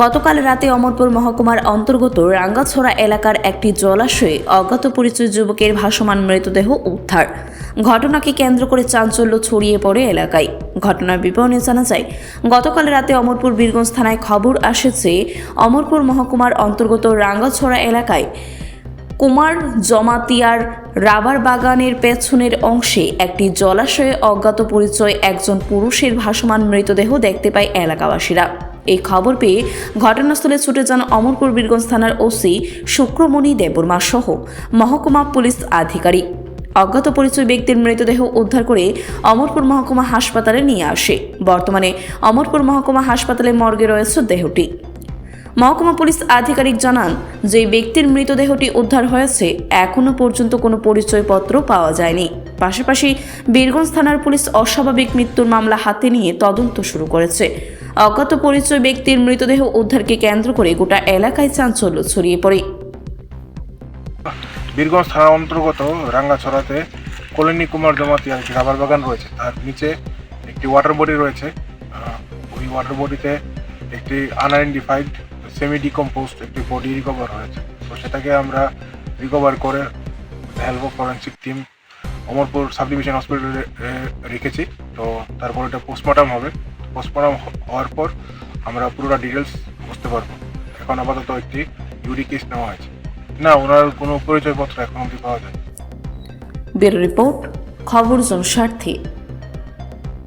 গতকাল রাতে অমরপুর মহকুমার অন্তর্গত রাঙ্গাছড়া এলাকার একটি জলাশয়ে অজ্ঞাত পরিচয় যুবকের ভাসমান মৃতদেহ উদ্ধার। ঘটনাকে কেন্দ্র করে চাঞ্চল্য ছড়িয়ে পড়ে এলাকায়। ঘটনার বিবরণে জানা যায়, গতকাল রাতে অমরপুর বীরগঞ্জ থানায় খবর আসে যে অমরপুর মহকুমার অন্তর্গত রাঙ্গাছড়া এলাকায় কুমার জমাতিয়ার রাবার বাগানের পেছনের অংশে একটি জলাশয়ে অজ্ঞাত পরিচয় একজন পুরুষের ভাসমান মৃতদেহ দেখতে পায় এলাকাবাসীরা। এই খবর পেয়ে ঘটনাস্থলে ছুটে যান অমরপুর বীরগঞ্জ থানার ওসি শুক্রমণি দেববর্মা সহ মহকুমা পুলিশ আধিকারিক। অজ্ঞাত পরিচয় ব্যক্তির মৃতদেহ উদ্ধার করে অমরপুর মহকুমা হাসপাতালে নিয়ে আসে। বর্তমানে অমরপুর মহকুমা হাসপাতালে মর্গে রয়েছে দেহটি। মহকুমা পুলিশ আধিকারিক জানান, যে ব্যক্তির মৃতদেহটি উদ্ধার হয়েছে এখনও পর্যন্ত কোনো পরিচয়পত্র পাওয়া যায়নি। পাশাপাশি বীরগঞ্জ থানার পুলিশ অস্বাভাবিক মৃত্যুর মামলা হাতে নিয়ে তদন্ত শুরু করেছে। অজ্ঞাত পরিচয় ব্যক্তির মৃতদেহ উদ্ধারকে কেন্দ্র করে গোটা এলাকায় চাঞ্চল্য ছড়িয়ে পড়ে। বীরগঞ্জ থানার অন্তর্গত রাঙ্গাছড়াতে কলিনী কুমার জমাতিয়ার একটি রাবার বাগান রয়েছে। তার নিচে একটি ওয়াটার বডি রয়েছে। ওই ওয়াটার বডিতে একটি আনআইডেন্টিফাইড সেমি ডিকম্পোস্ট একটি বডি রিকভার হয়েছে। তো সেটাকে আমরা রিকভার করে help of forensic team Amarpur sub division হসপিটালে রেখেছি। তো তারপর এটা পোস্টমর্টম হবে। পোস্টমর্টম হওয়ার পর আমরা পুরোটা ডিটেলস বুঝতে পারব। এখন আপাতত একটি ইউরি কেস নেওয়া হয়েছে। না, ওনার কোনো পরিচয়পত্র এখন অব্দি পাওয়া যায় ব্যুরো রিপোর্ট, খবর জনস্বার্থে